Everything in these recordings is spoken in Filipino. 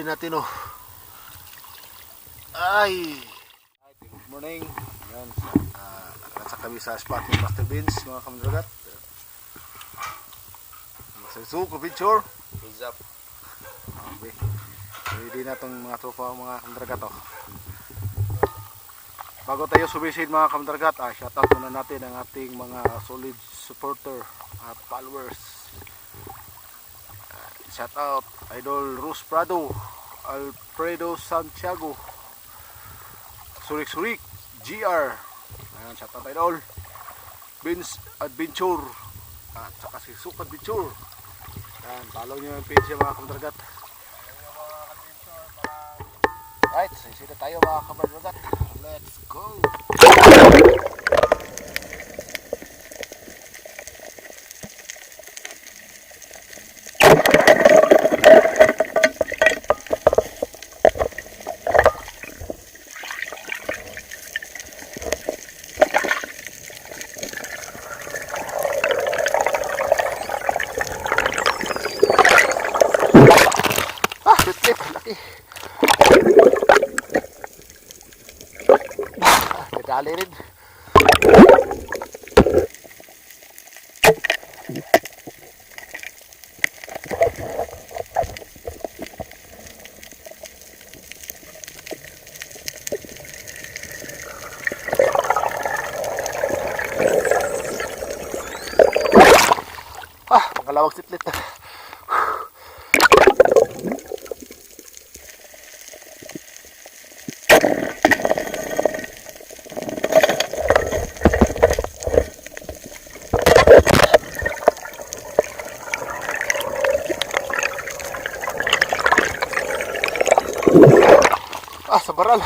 huli natin oh. Ay! Good morning. Yan. Uh, nasa kami sa spot ng Master Beans, mga kamdragat. Sa Zuko Picture. What's up? Okay. Ready na itong mga tropa mga kamdragat oh. Bago tayo sumisid mga kamdragat, ah, shoutout muna natin ang ating mga solid supporter at followers. Ah, shoutout Idol Rus Prado, Alfredo Santiago, Surik Surik, GR, Ayan, shoutout Idol, Vince Adventure, at saka si Suk Adventure. Ayan, follow nyo yung page mga kamdragat. Right, sisita tayo mga kamdragat. Ah, nadali rin. Ah, pangalawang sitlit na. Ah, sa baral.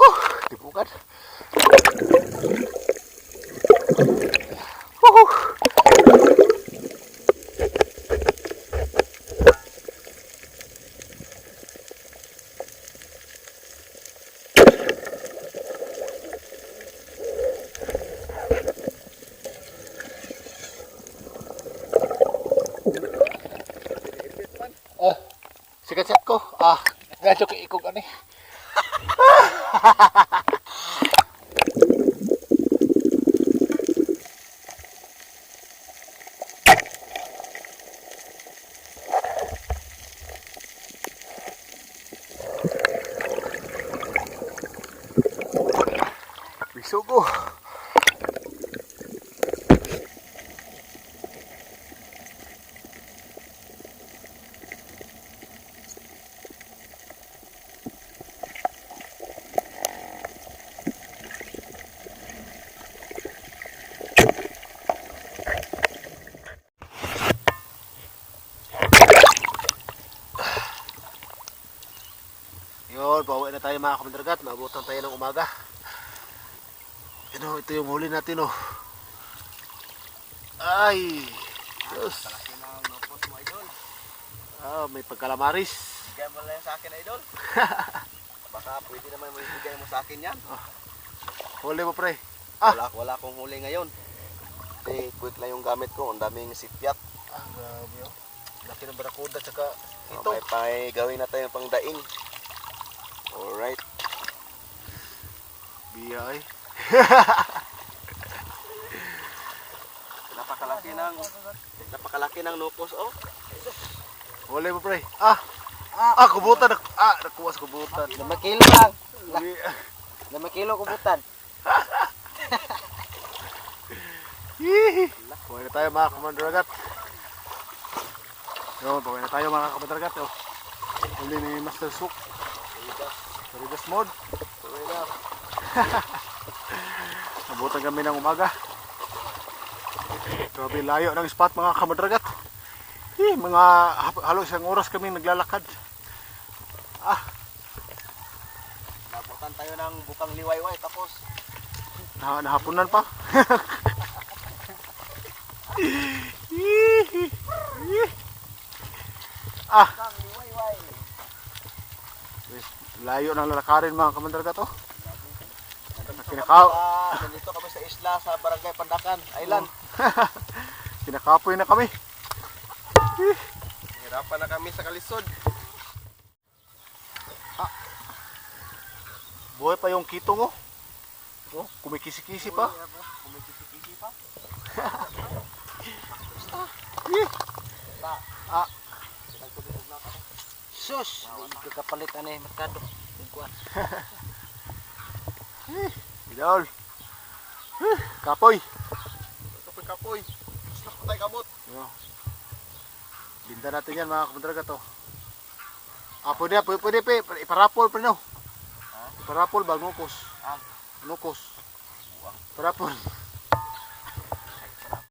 Oh, tipukan. Woohoo! Ah, sikat ko. Ah, gadyo kay ikog ani. Bisugo. Yun, pauwi na tayo mga kamandragat. Maabutan tayo ng umaga. Ano, ito yung huli natin oh. Ay! Diyos! Ah, may pagkalamaris. Bigay mo lang sa akin, idol. Baka pwede naman mo ibigay mo sa akin yan. Huli mo pre. Ah! Wala, wala akong huli ngayon. Kasi quick lang yung gamit ko. Ang daming sipyat. Ah, grabe oh. Laki ng barakuda tsaka Ito. ito. May, may gawin na tayong pangdaing. Alright. Biya ay. Napakalaki ng napakalaki ng nopos, oh. Huli mo pre. Ah! Ah, kubutan. Nak- Ah, nakuha sa kubutan. Lima kilo lang. Lima kilo kubutan. Hihi. Buhay na tayo mga kamandragat. Yun, buhay na tayo mga kamandragat. Oh. Huli ni Master Sook. Parigas mode. Nabutan kami ng umaga. Grabe layo ng spot mga kamandragat. Eh, mga halos isang oras kami naglalakad. Ah, Nabutan tayo ng bukang liwayway tapos na nahapunan pa. Layo ng lalakarin mga kamandragat oh. Kinakaw. Ah, nandito kami sa isla sa Barangay Pandakan Island. Kinakapoy na kami. Hirapan na kami sa kalisod. Buhay pa yung kitong oh. Oh, kumikisi-kisi pa. Kumikisi-kisi pa. Ah, Nagtubig na ako. Sus! Hindi ka kapalit ano eh, merkado. Tingkuan. idol. Kapoy. Po kapoy. Gusto ko tayo kamot. Ano? Binta natin yan mga kamandragat oh. Ah, pwede, pwede, pwede, pwede, iparapol pa no. Iparapol ba, nukos. Nukos. Parapol.